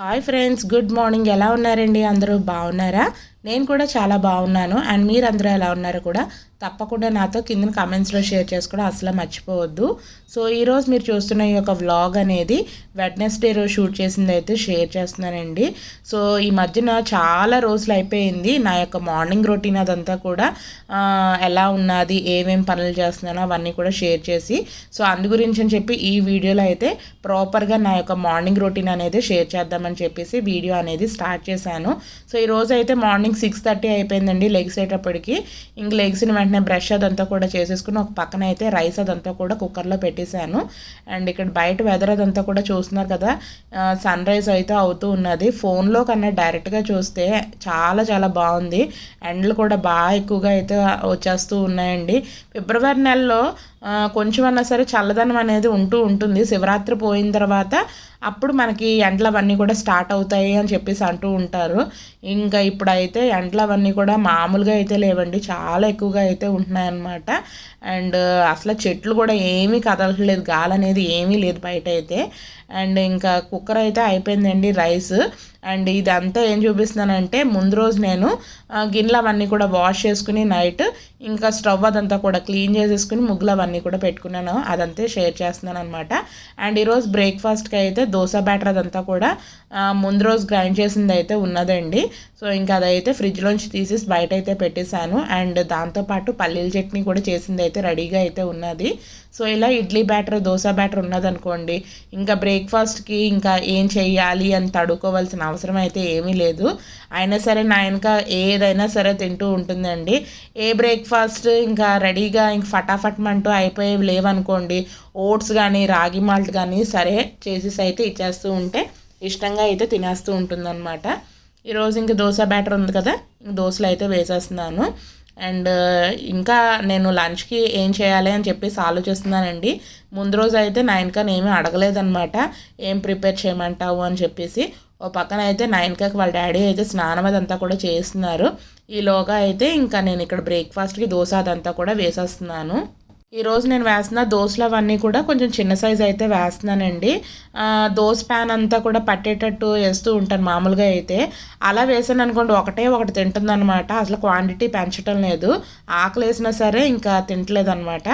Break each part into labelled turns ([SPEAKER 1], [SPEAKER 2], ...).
[SPEAKER 1] Hi friends good morning. ఎలా ఉన్నారండి? అందరూ బాగున్నారా? నేను కూడా చాలా బాగున్నాను. అండ్ మీరు అందరూ ఎలా ఉన్నారు కూడా తప్పకుండా నాతో కింద కామెంట్స్లో షేర్ చేసుకోవడం అసలు మర్చిపోవద్దు. సో ఈరోజు మీరు చూస్తున్న ఈ యొక్క వ్లాగ్ అనేది వెడ్నెస్డే రోజు షూట్ చేసింది అయితే షేర్ చేస్తున్నానండి. సో ఈ మధ్యన చాలా రోజులు అయిపోయింది. నా యొక్క మార్నింగ్ రొటీన్ అదంతా కూడా ఎలా ఉన్నది ఏమేం పనులు చేస్తున్నానో అవన్నీ కూడా షేర్ చేసి సో అందు గురించి అని చెప్పి ఈ వీడియోలో అయితే ప్రాపర్గా నా యొక్క మార్నింగ్ రొటీన్ అనేది షేర్ చేద్దామని చెప్పేసి వీడియో అనేది స్టార్ట్ చేశాను. సో ఈరోజు అయితే మార్నింగ్ సిక్స్ థర్టీ అయిపోయిందండి లెగ్స్ అయ్యేటప్పటికి ఇంక లెగ్స్ని వెంటనే బ్రష్ అదంతా కూడా చేసేసుకుని ఒక పక్కన అయితే రైస్ అదంతా కూడా కుక్కర్లో పెట్టేశాను. అండ్ ఇక్కడ బయట వెదర్ అదంతా కూడా చూస్తున్నారు కదా సన్ రైజ్ అయితే అవుతూ ఉన్నది. ఫోన్లో కన్నా డైరెక్ట్గా చూస్తే చాలా చాలా బాగుంది. ఎండలు కూడా బాగా ఎక్కువగా అయితే వచ్చేస్తూ ఉన్నాయండి. ఫిబ్రవరి నెలలో కొంచెం అన్నా సరే చల్లదనం అనేది ఉంటూ ఉంటుంది. శివరాత్రి పోయిన తర్వాత అప్పుడు మనకి ఎండలు అవన్నీ కూడా స్టార్ట్ అవుతాయి అని చెప్పేసి అంటూ ఉంటారు. ఇంకా ఇప్పుడైతే ఎండలు అవన్నీ కూడా మామూలుగా అయితే లేవండి. చాలా ఎక్కువగా అయితే ఉంటున్నాయన్నమాట. అండ్ అసలు చెట్లు కూడా ఏమీ కదలట్లేదు. గాలి అనేది ఏమీ లేదు బయట అయితే. అండ్ ఇంకా కుక్కర్ అయితే అయిపోయిందండి రైస్. అండ్ ఇదంతా ఏం చూపిస్తున్నానంటే ముందు రోజు నేను గిన్నెలు అవన్నీ కూడా వాష్ చేసుకుని నైట్ ఇంకా స్టవ్ అదంతా కూడా క్లీన్ చేసేసుకుని ముగ్గులు అవన్నీ కూడా పెట్టుకున్నాను. అదంతా షేర్ చేస్తున్నాను అనమాట అండ్ ఈరోజు బ్రేక్ఫాస్ట్కి అయితే దోశ బ్యాటర్ అదంతా కూడా ముందు రోజు గ్రైండ్ చేసింది అయితే ఉన్నదండి. సో ఇంకా అదైతే ఫ్రిడ్జ్లోంచి తీసేసి బయట అయితే పెట్టేశాను. అండ్ దాంతోపాటు పల్లీల చట్నీ కూడా చేసింది అయితే రెడీగా అయితే ఉన్నది. సో ఇలా ఇడ్లీ బ్యాటర్ దోశ బ్యాటర్ ఉన్నదనుకోండి ఇంకా బ్రేక్ఫాస్ట్కి ఇంకా ఏం చేయాలి అని తడుకోవాల్సిన అవసరం అయితే ఏమీ లేదు. అయినా సరే నా వెనక ఏదైనా సరే తింటూ ఉంటుందండి. ఏ బ్రేక్ఫాస్ట్ ఇంకా రెడీగా ఇంక ఫటాఫట్ అంటూ అయిపోయేవి లేవనుకోండి ఓట్స్ కానీ రాగి మాల్ట్ కానీ సరే చేసేసి అయితే ఇచ్చేస్తూ ఉంటే ఇష్టంగా అయితే తినేస్తూ ఉంటుందన్నమాట. ఈరోజు ఇంక దోశ బ్యాటర్ ఉంది కదా ఇంక దోశలు అయితే వేసేస్తున్నాను. అండ్ ఇంకా నేను లంచ్కి ఏం చేయాలి అని చెప్పేసి ఆలోచిస్తున్నానండి. ముందు రోజు అయితే నైన్కాని ఏమీ అడగలేదనమాట ఏం ప్రిపేర్ చేయమంటావు అని చెప్పేసి. ఓ పక్కన అయితే నైన్కాకి వాళ్ళ డాడీ అయితే స్నానం అదంతా కూడా చేస్తున్నారు. ఈలోగా అయితే ఇంకా నేను ఇక్కడ బ్రేక్ఫాస్ట్కి దోశ అదంతా కూడా వేసేస్తున్నాను. ఈరోజు నేను వేస్తున్న దోశలు అవన్నీ కూడా కొంచెం చిన్న సైజ్ అయితే వేస్తున్నానండి. దోశ ప్యాన్ అంతా కూడా పట్టేటట్టు వేస్తూ ఉంటాను మామూలుగా అయితే. అలా వేసాను అనుకోండి ఒకటే ఒకటి తింటుందనమాట అసలు క్వాంటిటీ పెంచడం లేదు. ఆకలి వేసినా సరే ఇంకా తింటలేదు అనమాట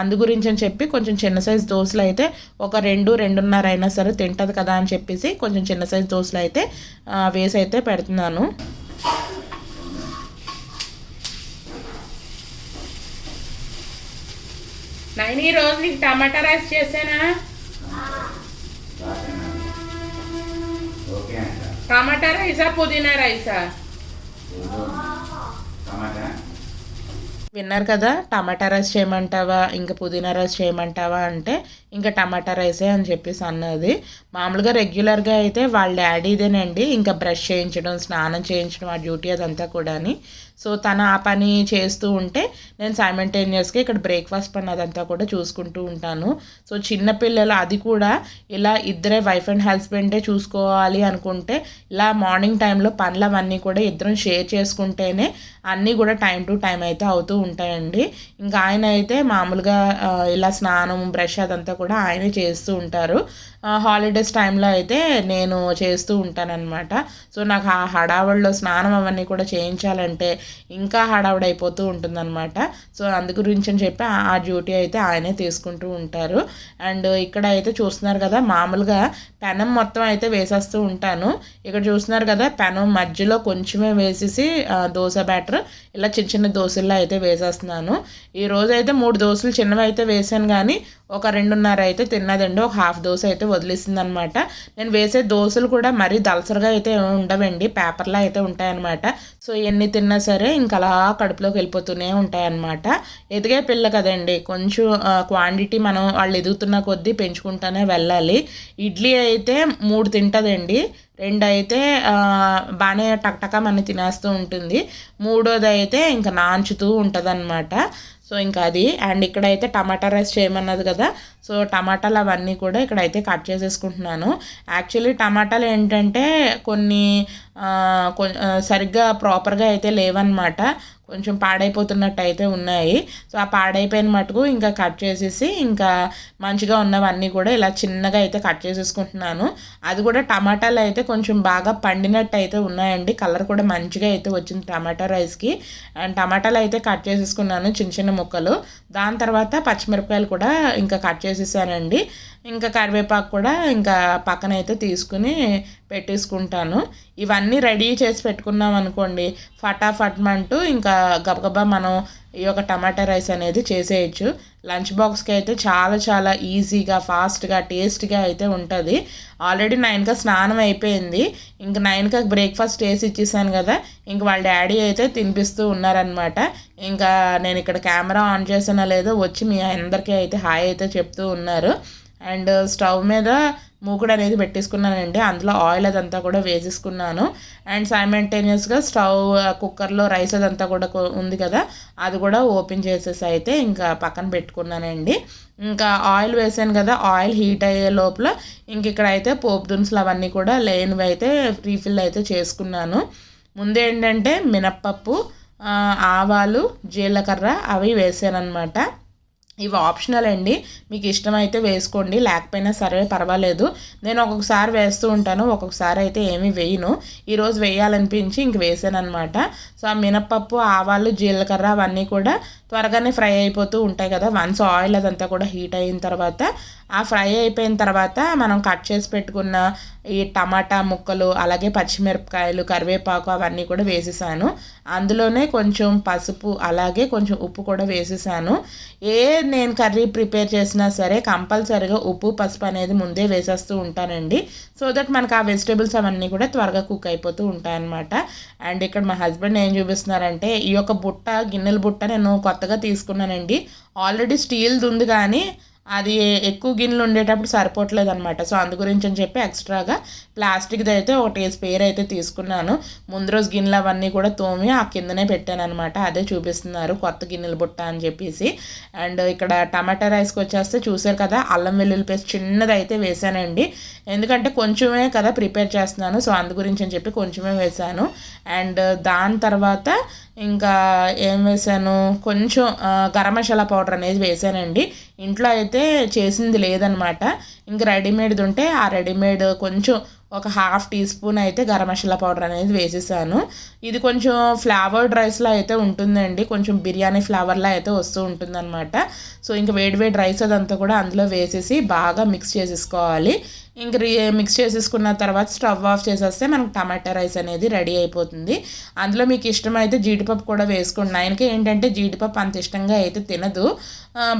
[SPEAKER 1] అందు గురించి అని చెప్పి కొంచెం చిన్న సైజ్ దోశలు అయితే ఒక రెండు రెండున్నర అయినా సరే తింటుంది కదా అని చెప్పేసి కొంచెం చిన్న సైజ్ దోశలు అయితే వేసి అయితే పెడుతున్నాను. నైన్ ఈ రోజు నీకు టమాటా రైస్ చేసానా టమాటా రైసా పుదీనా రైసా? విన్నారు కదా టమాటా రైస్ చేయమంటావా ఇంకా పుదీనా రైస్ చేయమంటావా అంటే ఇంకా టమాటా రైసే అని చెప్పేసి అన్నది. మామూలుగా రెగ్యులర్గా అయితే వాళ్ళ డాడీదేనండి ఇంకా బ్రష్ చేయించడం స్నానం చేయించడం ఆ డ్యూటీ అదంతా కూడాని. సో తను ఆ పని చేస్తూ ఉంటే నేను సైమెంటేనియస్గా ఇక్కడ బ్రేక్ఫాస్ట్ పని అదంతా కూడా చూసుకుంటూ ఉంటాను. సో చిన్నపిల్లలు అది కూడా ఇలా ఇద్దరే వైఫ్ అండ్ హస్బెండే చూసుకోవాలి అనుకుంటే ఇలా మార్నింగ్ టైంలో పనులు అవన్నీ కూడా ఇద్దరం షేర్ చేసుకుంటేనే అన్నీ కూడా టైం టు టైం అయితే అవుతూ ఉంటాయండి. ఇంకా ఆయన అయితే మామూలుగా ఇలా స్నానం బ్రష్ అదంతా కూడా ఆయనే చేస్తూ ఉంటారు. హాలిడేస్ టైంలో అయితే నేను చేస్తూ ఉంటానన్నమాట. సో నాకు ఆ హడావుడిలో స్నానం అవన్నీ కూడా చేయించాలంటే ఇంకా హడావుడి అయిపోతూ ఉంటుందన్నమాట. సో అందు గురించి అని చెప్పి ఆ డ్యూటీ అయితే ఆయనే తీసుకుంటూ ఉంటారు. అండ్ ఇక్కడ అయితే చూస్తున్నారు కదా మామూలుగా పెనం మొత్తం అయితే వేసేస్తూ ఉంటాను. ఇక్కడ చూస్తున్నారు కదా పెనం మధ్యలో కొంచెమే వేసేసి దోశ బ్యాటర్ ఇలా చిన్న చిన్న దోశల్లో అయితే వేసేస్తున్నాను. ఈ రోజు అయితే మూడు దోశలు చిన్నవి అయితే వేసాను కానీ ఒక రెండున్నర అయితే తిన్నదండి. ఒక హాఫ్ దోశ అయితే వదిలేసింది అనమాట నేను వేసే దోశలు కూడా మరీ దలసరిగా అయితే ఉండవండి. పేపర్లా అయితే ఉంటాయన్నమాట సో ఎన్ని తిన్నా సరే ఇంకా అలా కడుపులోకి వెళ్ళిపోతూనే ఉంటాయన్నమాట ఎదిగే పిల్ల కదండి కొంచెం క్వాంటిటీ మనం వాళ్ళు ఎదుగుతున్న కొద్దీ పెంచుకుంటూనే వెళ్ళాలి. ఇడ్లీ అయితే మూడు తింటుందండి. రెండు అయితే బాగానే టక్టక మన తినేస్తూ ఉంటుంది. మూడోది అయితే ఇంకా నాంచుతూ ఉంటుంది అనమాట సో ఇంకా అది. అండ్ ఇక్కడైతే టమాటా రైస్ చేయమన్నది కదా. సో టమాటాలు అవన్నీ కూడా ఇక్కడైతే కట్ చేసేసుకుంటున్నాను. యాక్చువల్లీ టమాటాలు ఏంటంటే కొన్ని సరిగ్గా ప్రాపర్గా అయితే లేవన్నమాట. కొంచెం పాడైపోతున్నట్టు అయితే ఉన్నాయి. సో ఆ పాడైపోయిన మటుకు ఇంకా కట్ చేసేసి ఇంకా మంచిగా ఉన్నవన్నీ కూడా ఇలా చిన్నగా అయితే కట్ చేసేసుకుంటున్నాను. అది కూడా టమాటాలు అయితే కొంచెం బాగా పండినట్టు అయితే ఉన్నాయండి. కలర్ కూడా మంచిగా అయితే వచ్చింది టమాటా రైస్కి. అండ్ టమాటాలు అయితే కట్ చేసేసుకున్నాను చిన్న చిన్న ముక్కలు. దాని తర్వాత పచ్చిమిరపకాయలు కూడా ఇంకా కట్ చేసేసానండి. ఇంకా కరివేపాకు కూడా ఇంకా పక్కన అయితే తీసుకుని పెట్టేసుకుంటాను. ఇవన్నీ రెడీ చేసి పెట్టుకున్నాం అనుకోండి ఫటాఫట్ అంటూ ఇంకా గబగబా మనం ఈ యొక్క టమాటా రైస్ అనేది చేసేయచ్చు. లంచ్ బాక్స్కి అయితే చాలా చాలా ఈజీగా ఫాస్ట్గా టేస్ట్గా అయితే ఉంటుంది. ఆల్రెడీ నైన్గా స్నానం అయిపోయింది. ఇంక నైన్గా బ్రేక్ఫాస్ట్ వేసి ఇచ్చేసాను కదా ఇంక వాళ్ళ డాడీ అయితే తినిపిస్తూ ఉన్నారనమాట. ఇంకా నేను ఇక్కడ కెమెరా ఆన్ చేసినా లేదో వచ్చి మీ అందరికీ అయితే హాయ్ అయితే చెప్తూ ఉన్నారు. అండ్ స్టవ్ మీద మూకుడు అనేది పెట్టేసుకున్నానండి. అందులో ఆయిల్ అదంతా కూడా వేసేసుకున్నాను. అండ్ సైమెంటేనియస్గా స్టవ్ కుక్కర్లో రైస్ అదంతా కూడా ఉంది కదా అది కూడా ఓపెన్ చేసేసి అయితే ఇంకా పక్కన పెట్టుకున్నానండి. ఇంకా ఆయిల్ వేసాను కదా ఆయిల్ హీట్ అయ్యే లోపల ఇంక ఇక్కడ అయితే పోపు దినుసులు అవన్నీ కూడా లేనివి అయితే రీఫిల్ అయితే చేసుకున్నాను. ముందు ఏంటంటే మినప్పప్పు ఆవాలు జీలకర్ర అవి వేసాను అనమాట ఇవి ఆప్షనల్ అండి. మీకు ఇష్టమైతే వేసుకోండి. లేకపోయినా సరే పర్వాలేదు. నేను ఒక్కొక్కసారి వేస్తూ ఉంటాను. ఒక్కొక్కసారి అయితే ఏమీ వేయను. ఈరోజు వేయాలనిపించి ఇంక వేసాను అనమాట సో ఆ మినపప్పు ఆవాలు జీలకర్ర అవన్నీ కూడా త్వరగానే ఫ్రై అయిపోతూ ఉంటాయి కదా. వన్స్ ఆయిల్ అదంతా కూడా హీట్ అయిన తర్వాత ఆ ఫ్రై అయిపోయిన తర్వాత మనం కట్ చేసి పెట్టుకున్న ఈ టమాటా ముక్కలు అలాగే పచ్చిమిరపకాయలు కరివేపాకు అవన్నీ కూడా వేసేసాను. అందులోనే కొంచెం పసుపు అలాగే కొంచెం ఉప్పు కూడా వేసేసాను. ఏ నేను కర్రీ ప్రిపేర్ చేసినా సరే కంపల్సరీగా ఉప్పు పసుపు అనేది ముందే వేసేస్తూ ఉంటానండి. సో దట్ మనకు ఆ వెజిటేబుల్స్ అవన్నీ కూడా త్వరగా కుక్ అయిపోతూ ఉంటాయన్నమాట. అండ్ ఇక్కడ మా హస్బెండ్ ఏం చూపిస్తున్నారంటే ఈ యొక్క బుట్ట గిన్నెల బుట్ట నేను కొత్తగా తీసుకున్నానండి. ఆల్రెడీ స్టీల్ది ఉంది కానీ అది ఎక్కువ గిన్నెలు ఉండేటప్పుడు సరిపోవట్లేదు అనమాట సో అందు గురించి అని చెప్పి ఎక్స్ట్రాగా ప్లాస్టిక్ది అయితే ఒకటి స్పేర్ అయితే తీసుకున్నాను. ముందు రోజు గిన్నెలు అవన్నీ కూడా తోమి ఆ కిందనే పెట్టాను అనమాట అదే చూపిస్తున్నారు కొత్త గిన్నెలు బుట్ట అని చెప్పేసి. అండ్ ఇక్కడ టమాటా రైస్కి వచ్చేస్తే చూసారు కదా అల్లం వెల్లుల్లి పేస్ట్ చిన్నది అయితే వేసానండి ఎందుకంటే కొంచెమే కదా ప్రిపేర్ చేస్తున్నాను. సో అందు గురించి అని చెప్పి కొంచెమే వేసాను అండ్ దాని తర్వాత ఇంకా ఏం వేసాను? కొంచెం గరం మసాలా పౌడర్ అనేది వేసానండి. ఇంట్లో అయితే చేసింది లేదనమాట. ఇంకా రెడీమేడ్ది ఉంటే ఆ రెడీమేడ్ కొంచెం ఒక హాఫ్ టీ స్పూన్ అయితే గరం మసాలా పౌడర్ అనేది వేసేసాను. ఇది కొంచెం ఫ్లేవర్డ్ రైస్లో అయితే ఉంటుందండి. కొంచెం బిర్యానీ ఫ్లేవర్లో అయితే వస్తూ ఉంటుందన్నమాట సో ఇంకా వేడి వేడి రైస్ అదంతా కూడా అందులో వేసేసి బాగా మిక్స్ చేసేసుకోవాలి. ఇంక మిక్స్ చేసేసుకున్న తర్వాత స్టవ్ ఆఫ్ చేసేస్తే మనకు టమాటా రైస్ అనేది రెడీ అయిపోతుంది. అందులో మీకు ఇష్టమైతే జీడిపప్పు కూడా వేసుకోండి ఆయనకి ఏంటంటే జీడిపప్పు అంత ఇష్టంగా అయితే తినదు.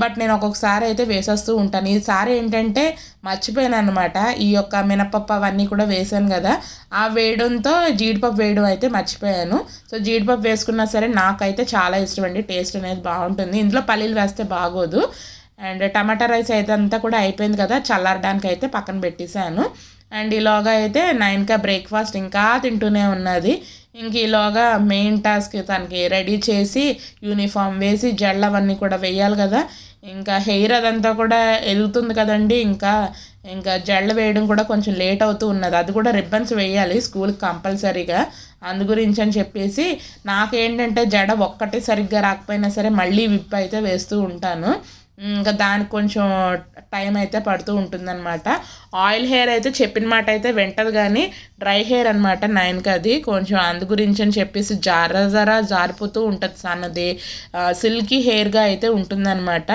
[SPEAKER 1] బట్ నేను ఒక్కొక్కసారి అయితే వేసేస్తూ ఉంటాను. ఈసారి ఏంటంటే మర్చిపోయాను అనమాట ఈ యొక్క మినపప్పు అవన్నీ కూడా వేసాను కదా. ఆ వేయడంతో జీడిపప్పు వేయడం అయితే మర్చిపోయాను. సో జీడిపప్పు వేసుకున్నా సరే నాకైతే చాలా ఇష్టం అండి. టేస్ట్ అనేది బాగుంటుంది. ఇందులో పల్లీలు వేస్తే బాగోదు. అండ్ టమాటా రైస్ అయితే అంతా కూడా అయిపోయింది కదా చల్లారడానికి అయితే పక్కన పెట్టేశాను. అండ్ ఈలోగా అయితే నైన్కా బ్రేక్ఫాస్ట్ ఇంకా తింటూనే ఉన్నది. ఇంక ఈలోగా మెయిన్ టాస్క్ తనకి రెడీ చేసి యూనిఫామ్ వేసి జెల్ అవన్నీ కూడా వేయాలి కదా. ఇంకా హెయిర్ అదంతా కూడా ఎదుగుతుంది కదండి ఇంకా ఇంకా జళ్ళు వేయడం కూడా కొంచెం లేట్ అవుతూ ఉన్నది. అది కూడా రిబ్బన్స్ వేయాలి స్కూల్కి కంపల్సరీగా. అందు గురించి అని చెప్పేసి నాకేంటంటే జడ ఒక్కటే సరిగ్గా రాకపోయినా సరే మళ్ళీ విప్ అయితే వేస్తూ ఉంటాను. ఇంకా దానికి కొంచెం టైం అయితే పడుతూ ఉంటుందన్నమాట. ఆయిల్ హెయిర్ అయితే చెప్పిన మాట అయితే వెంటది కానీ డ్రై హెయిర్ అనమాట నైన్కి అది. కొంచెం అందు గురించి అని చెప్పేసి జార జార జారిపోతూ ఉంటుంది సన్నది సిల్కీ హెయిర్గా అయితే ఉంటుందన్నమాట.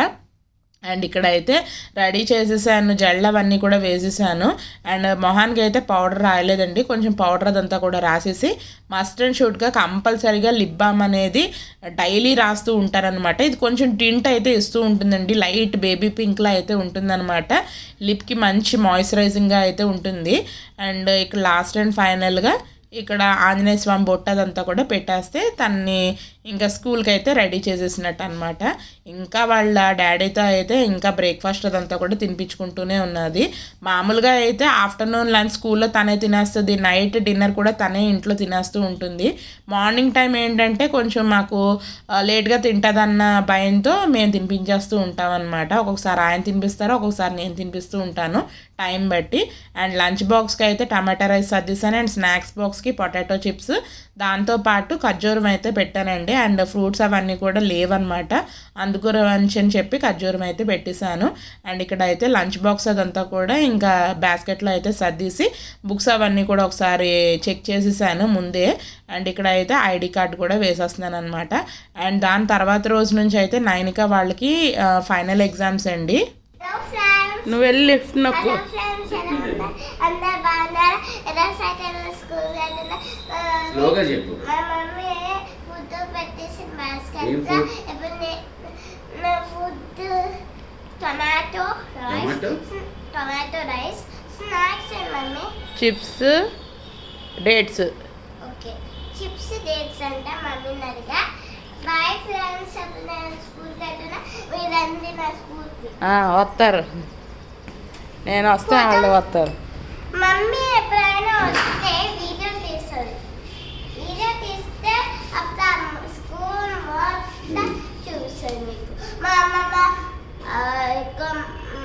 [SPEAKER 1] అండ్ ఇక్కడ అయితే రెడీ చేసేసాను జెల్ అవన్నీ కూడా వేసేసాను. అండ్ మొహానికి అయితే పౌడర్ రాయలేదండి కొంచెం పౌడర్ అదంతా కూడా రాసేసి మస్ట్ అండ్ షూట్గా కంపల్సరీగా లిప్ బామ్ అనేది డైలీ రాస్తూ ఉంటారనమాట ఇది కొంచెం టింట్ అయితే ఇస్తూ ఉంటుందండి లైట్ బేబీ పింక్లా అయితే ఉంటుందన్నమాట. లిప్కి మంచి మాయిశ్చరైజింగ్గా అయితే ఉంటుంది. అండ్ ఇక్కడ లాస్ట్ అండ్ ఫైనల్గా ఇక్కడ ఆంజనేయ స్వామి బొట్ట అదంతా కూడా పెట్టేస్తే తన్ని ఇంకా స్కూల్కి అయితే రెడీ చేసేసినట్టు అనమాట ఇంకా వాళ్ళ డాడీతో అయితే ఇంకా బ్రేక్ఫాస్ట్ అదంతా కూడా తినిపించుకుంటూనే ఉన్నది. మామూలుగా అయితే ఆఫ్టర్నూన్ లంచ్ స్కూల్లో తనే తినేస్తుంది నైట్ డిన్నర్ కూడా తనే ఇంట్లో తినేస్తూ ఉంటుంది. మార్నింగ్ టైం ఏంటంటే కొంచెం మాకు లేట్గా తింటుందన్న భయంతో మేము తినిపించేస్తూ ఉంటాం అనమాట ఒక్కొక్కసారి ఆయన తినిపిస్తారు ఒక్కొక్కసారి నేను తినిపిస్తూ ఉంటాను టైం బట్టి. అండ్ లంచ్ బాక్స్కి అయితే టమాటా రైస్ సర్దిస్తాను అండ్ స్నాక్స్ బాక్స్కి పొటాటో చిప్స్. దాంతోపాటు ఖర్జూరం అయితే పెట్టానండి. అండి అండ్ ఫ్రూట్స్ అవన్నీ కూడా లేవన్నమాట. అందుగురించి అని చెప్పి ఖర్జూరం అయితే పెట్టేశాను. అండ్ ఇక్కడ అయితే లంచ్ బాక్స్ అదంతా కూడా ఇంకా బాస్కెట్లో అయితే సర్దీసి బుక్స్ అవన్నీ కూడా ఒకసారి చెక్ చేసేసాను ముందే. అండ్ ఇక్కడ అయితే ఐడి కార్డ్ కూడా వేసేస్తున్నాను అనమాట అండ్ దాని తర్వాత రోజు నుంచి అయితే నైనిక వాళ్ళకి ఫైనల్ ఎగ్జామ్స్ అండి. నువ్వు వెళ్ళి లిఫ్ట్ నొక్కు.
[SPEAKER 2] Friends food tomato rice.
[SPEAKER 3] Tomato?
[SPEAKER 2] Tomato rice. Snacks mummy?
[SPEAKER 1] Chips dates.
[SPEAKER 2] Okay. Chips dates అంట మమ్మీని అడిగా. బాయ్ ఫ్రెండ్స్ అప్పుడు నేను స్కూల్కి వెళ్తున్నా. మీరందరూ నా స్కూల్కి.
[SPEAKER 1] వస్తారు. నేను వస్తే వాళ్ళు వస్తారు.
[SPEAKER 2] మమ్మీ ఎప్పుడైనా వస్తే వీడియో తీస్తుంది వీడియో తీస్తే అప్పుడు ఆ స్కూల్ మొత్తం చూస్తుంది మీకు మా అమ్మమ్మ ఆ, ఇంకా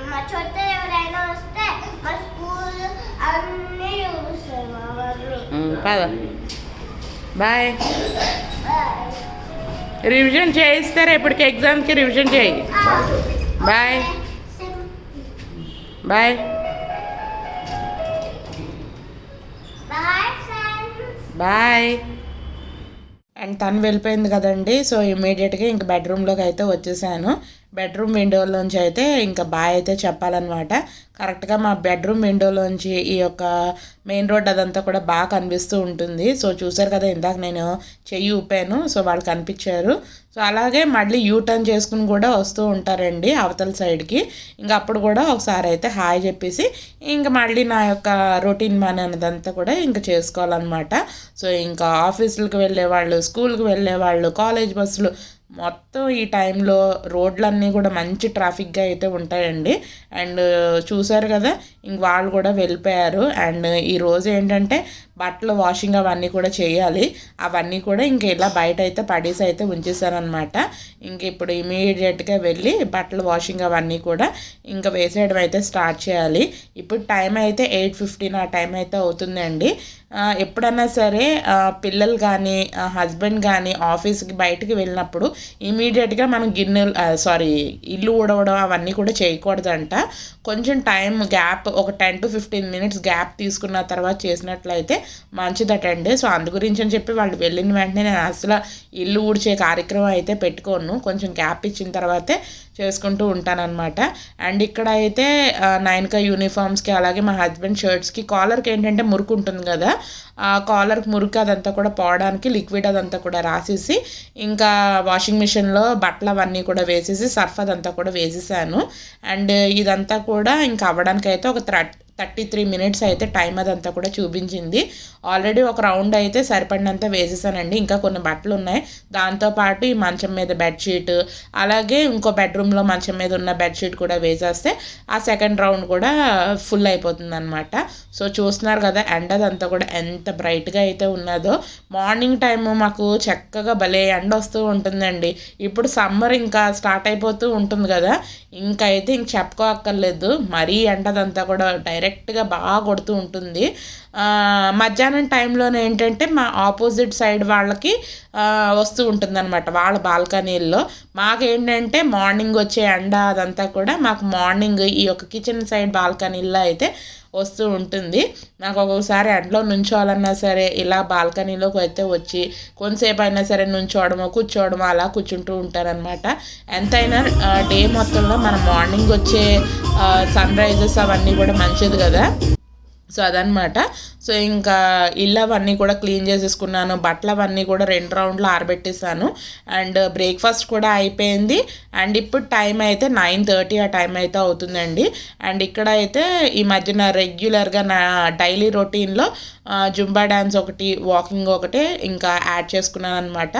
[SPEAKER 2] మా చుట్ట ఎవరైనా వస్తే మా స్కూల్ అన్నీ మా మమ్మీ
[SPEAKER 1] పద. బాయ్. రివిజన్ చేయిస్తారు? ఎప్పటికి ఎగ్జామ్కి రివిజన్ చేయి. బాయ్.
[SPEAKER 2] బాయ్.
[SPEAKER 1] బాయ్. అండ్ తను వెళ్ళిపోయింది కదండి సో ఇమీడియట్గా ఇంక బెడ్రూమ్లోకి అయితే వచ్చేసాను. బెడ్రూమ్ విండోలోంచి అయితే ఇంకా బాయ్ అయితే చెప్పాలన్నమాట. కరెక్ట్గా మా బెడ్రూమ్ విండోలోంచి ఈ యొక్క మెయిన్ రోడ్ అదంతా కూడా బాగా కనిపిస్తూ ఉంటుంది. సో చూసారు కదా ఇందాక నేను చెయ్యి ఊపాను. సో వాళ్ళు కనిపించారు. సో అలాగే మళ్ళీ యూ టర్న్ చేసుకుని కూడా వస్తూ ఉంటారండి అవతల సైడ్కి ఇంకా అప్పుడు కూడా ఒకసారి అయితే హాయ్ చెప్పేసి ఇంకా మళ్ళీ నా యొక్క రొటీన్ మన అనేదంతా కూడా ఇంకా చేసుకోవాలన్నమాట. సో ఇంకా ఆఫీసులకు వెళ్ళేవాళ్ళు స్కూల్కి వెళ్ళే వాళ్ళు కాలేజ్ బస్సులు మొత్తం ఈ టైంలో రోడ్లన్నీ కూడా మంచి ట్రాఫిక్గా అయితే ఉంటాయండి. అండ్ చూశారు కదా ఇంక వాళ్ళు కూడా వెళ్ళిపోయారు. అండ్ ఈరోజు ఏంటంటే బట్టలు వాషింగ్ అవన్నీ కూడా చేయాలి. అవన్నీ కూడా ఇంక ఇలా బయట అయితే పడేసి అయితే ఉంచేసారనమాట ఇంక ఇప్పుడు ఇమీడియట్గా వెళ్ళి బట్టలు వాషింగ్ అవన్నీ కూడా ఇంకా వేసేయడం అయితే స్టార్ట్ చేయాలి. ఇప్పుడు టైం అయితే ఎయిట్ ఫిఫ్టీన్ ఆ టైం అయితే అవుతుందండి ఎప్పుడన్నా ఎప్పుడైనా సరే పిల్లలు కానీ హస్బెండ్ కానీ ఆఫీస్కి బయటికి వెళ్ళినప్పుడు ఇమీడియట్గా మనం గిన్నెలు సారీ ఇల్లు ఊడవడం అవన్నీ కూడా చేయకూడదంట. కొంచెం టైం గ్యాప్ ఒక ten to fifteen minutes gap తీసుకున్న తర్వాత చేసినట్లయితే మంచిదటండి. సో అందు గురించి అని చెప్పి వాళ్ళు వెళ్ళిన వెంటనే నేను అసలు ఇల్లు ఊడ్చే కార్యక్రమం అయితే పెట్టుకోను. కొంచెం గ్యాప్ ఇచ్చిన తర్వాతే చేసుకుంటూ ఉంటానన్నమాట. అండ్ ఇక్కడ అయితే ఆ, నైన్కా యూనిఫామ్స్కి అలాగే మా హస్బెండ్ షర్ట్స్కి కాలర్కి ఏంటంటే మురుకు ఉంటుంది కదా ఆ కాలర్కి మురుకు అదంతా కూడా పోవడానికి లిక్విడ్ అదంతా కూడా రాసేసి ఇంకా వాషింగ్ మిషన్లో బట్టలు అవన్నీ కూడా వేసేసి సర్ఫ్ అదంతా కూడా వేసేసాను. అండ్ ఇదంతా కూడా ఇంకా అవ్వడానికి అయితే ఒక థర్ట్ థర్టీ త్రీ మినిట్స్ అయితే టైం అదంతా కూడా చూపించింది. ఆల్రెడీ ఒక రౌండ్ అయితే సరిపడినంత వేసేసానండి. ఇంకా కొన్ని బట్టలు ఉన్నాయి. దాంతోపాటు ఈ మంచం మీద బెడ్షీట్ అలాగే ఇంకో బెడ్రూమ్లో మంచం మీద ఉన్న బెడ్షీట్ కూడా వేసేస్తే ఆ సెకండ్ రౌండ్ కూడా ఫుల్ అయిపోతుంది అనమాట సో చూస్తున్నారు కదా ఎండ అదంతా కూడా ఎంత బ్రైట్గా అయితే ఉన్నదో. మార్నింగ్ టైం మాకు చక్కగా భలే ఎండ వస్తూ ఉంటుందండి. ఇప్పుడు సమ్మర్ ఇంకా స్టార్ట్ అయిపోతూ ఉంటుంది కదా. ఇంకైతే అయితే ఇంక చెప్పుకోక్కర్లేదు. మరీ ఎండదంతా కూడా డైరెక్ట్ డైరెక్ట్గా బాగా కొడుతూ ఉంటుంది. మధ్యాహ్నం టైంలోనే ఏంటంటే మా ఆపోజిట్ సైడ్ వాళ్ళకి వస్తూ ఉంటుంది అనమాట వాళ్ళ బాల్కనీల్లో. మాకేంటంటే మార్నింగ్ వచ్చే ఎండ అదంతా కూడా మాకు మార్నింగ్ ఈ యొక్క కిచెన్ సైడ్ బాల్కనీల్లో అయితే వస్తూ ఉంటుంది. నాకు ఒక్కొక్కసారి ఎండలో నుంచోవాలన్నా సరే ఇలా బాల్కనీలోకి అయితే వచ్చి కొంతసేపు అయినా సరే నుంచోవడమో కూర్చోవడమో అలా కూర్చుంటూ ఉంటారనమాట ఎంతైనా డే మొత్తంలో మనం మార్నింగ్ వచ్చే సన్ రైజెస్ అవన్నీ కూడా మంచిది కదా. సో అదనమాట సో ఇంకా ఇల్లు అవన్నీ కూడా క్లీన్ చేసేసుకున్నాను. బట్టలు అవన్నీ కూడా రెండు రౌండ్లు ఆరబెట్టేసాను అండ్ బ్రేక్ఫాస్ట్ కూడా అయిపోయింది. అండ్ ఇప్పుడు టైం అయితే నైన్ థర్టీ ఆ టైం అయితే అవుతుందండి. అండ్ ఇక్కడ అయితే ఈ మధ్యన రెగ్యులర్గా నా డైలీ రొటీన్లో జుంబా డ్యాన్స్ ఒకటి వాకింగ్ ఒకటి ఇంకా యాడ్ చేసుకున్నాను అనమాట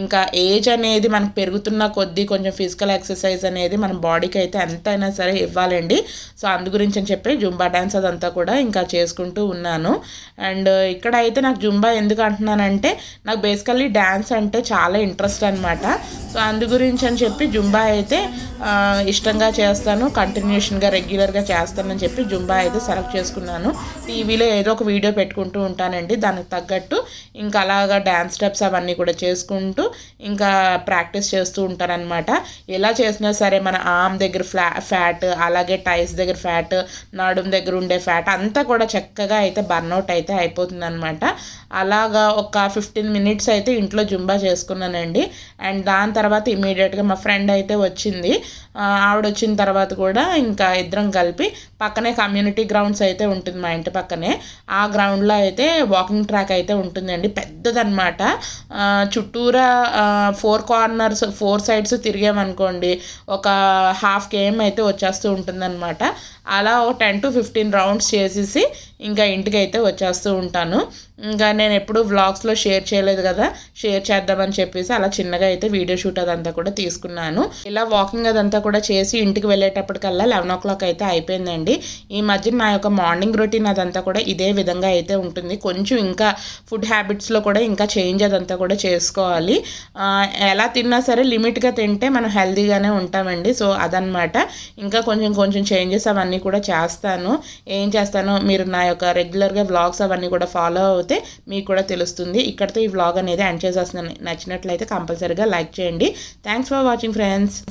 [SPEAKER 1] ఇంకా ఏజ్ అనేది మనకు పెరుగుతున్న కొద్దీ కొంచెం ఫిజికల్ ఎక్సర్సైజ్ అనేది మన బాడీకి అయితే ఎంతైనా సరే ఇవ్వాలండి. సో అందు గురించి అని చెప్పి జుంబా డ్యాన్స్ అదంతా కూడా ఇంకా ఇలా చేసుకుంటూ ఉన్నాను. అండ్ ఇక్కడ అయితే నాకు జుంబా ఎందుకు అంటున్నానంటే నాకు బేసికల్లీ డ్యాన్స్ అంటే చాలా ఇంట్రెస్ట్ అనమాట సో అందు గురించి అని చెప్పి జుంబా అయితే ఇష్టంగా చేస్తాను. కంటిన్యూషన్గా రెగ్యులర్గా చేస్తానని చెప్పి జుంబా అయితే సెలెక్ట్ చేసుకున్నాను. టీవీలో ఏదో ఒక వీడియో పెట్టుకుంటూ ఉంటానండి. దానికి తగ్గట్టు ఇంకా అలాగా డ్యాన్స్ స్టెప్స్ అవన్నీ కూడా చేసుకుంటూ ఇంకా ప్రాక్టీస్ చేస్తూ ఉంటానన్నమాట. ఎలా చేసినా సరే మన ఆమ్ దగ్గర ఫ్లా ఫ్యాట్ అలాగే టైస్ దగ్గర ఫ్యాట్ నడుం దగ్గర ఉండే ఫ్యాట్ అంతా కూడా కూడా చక్కగా అయితే బర్న్అవుట్ అయితే అయిపోతుంది అనమాట అలాగా ఒక ఫిఫ్టీన్ మినిట్స్ అయితే ఇంట్లో జుంబా చేసుకున్నానండి. అండ్ దాని తర్వాత ఇమీడియట్గా మా ఫ్రెండ్ అయితే వచ్చింది. ఆవిడ వచ్చిన తర్వాత కూడా ఇంకా ఇద్దరం కలిపి పక్కనే కమ్యూనిటీ గ్రౌండ్స్ అయితే ఉంటుంది మా ఇంటి పక్కనే. ఆ గ్రౌండ్లో అయితే వాకింగ్ ట్రాక్ అయితే ఉంటుందండి. పెద్దదన్నమాట. చుట్టూరా ఫోర్ కార్నర్స్ ఫోర్ సైడ్స్ తిరిగామనుకోండి ఒక హాఫ్ కేఎం అయితే వచ్చేస్తూ ఉంటుందన్నమాట. అలా ఒక టెన్ టు ఫిఫ్టీన్ రౌండ్స్ చేసేసి ఇంకా ఇంటికి అయితే వచ్చేస్తూ ఉంటాను. ఇంకా నేను ఎప్పుడు వ్లాగ్స్లో షేర్ చేయలేదు కదా షేర్ చేద్దామని చెప్పేసి అలా చిన్నగా అయితే వీడియో షూట్ అదంతా కూడా తీసుకున్నాను. ఇలా వాకింగ్ అదంతా కూడా చేసి ఇంటికి వెళ్ళేటప్పటికల్లా లెవెన్ ఓ క్లాక్ అయితే అయిపోయిందండి. ఈ మధ్య నా యొక్క మార్నింగ్ రొటీన్ అదంతా కూడా ఇదే విధంగా అయితే ఉంటుంది. కొంచెం ఇంకా ఫుడ్ హ్యాబిట్స్లో కూడా ఇంకా చేంజ్ అదంతా కూడా చేసుకోవాలి. ఎలా తిన్నా సరే లిమిట్గా తింటే మనం హెల్తీగానే ఉంటామండి. సో అదనమాట ఇంకా కొంచెం కొంచెం చేంజెస్ అవన్నీ కూడా చేస్తాను. ఏం చేస్తాను మీరు నా యొక్క రెగ్యులర్గా వ్లాగ్స్ అవన్నీ కూడా ఫాలో అవుతే మీకు కూడా తెలుస్తుంది. ఇక్కడితో ఈ వ్లాగ్ అనేది ఎండ్ చేసేస్తున్నాను. నచ్చినట్లయితే కంపల్సరీగా లైక్ చేయండి. Thanks for watching friends.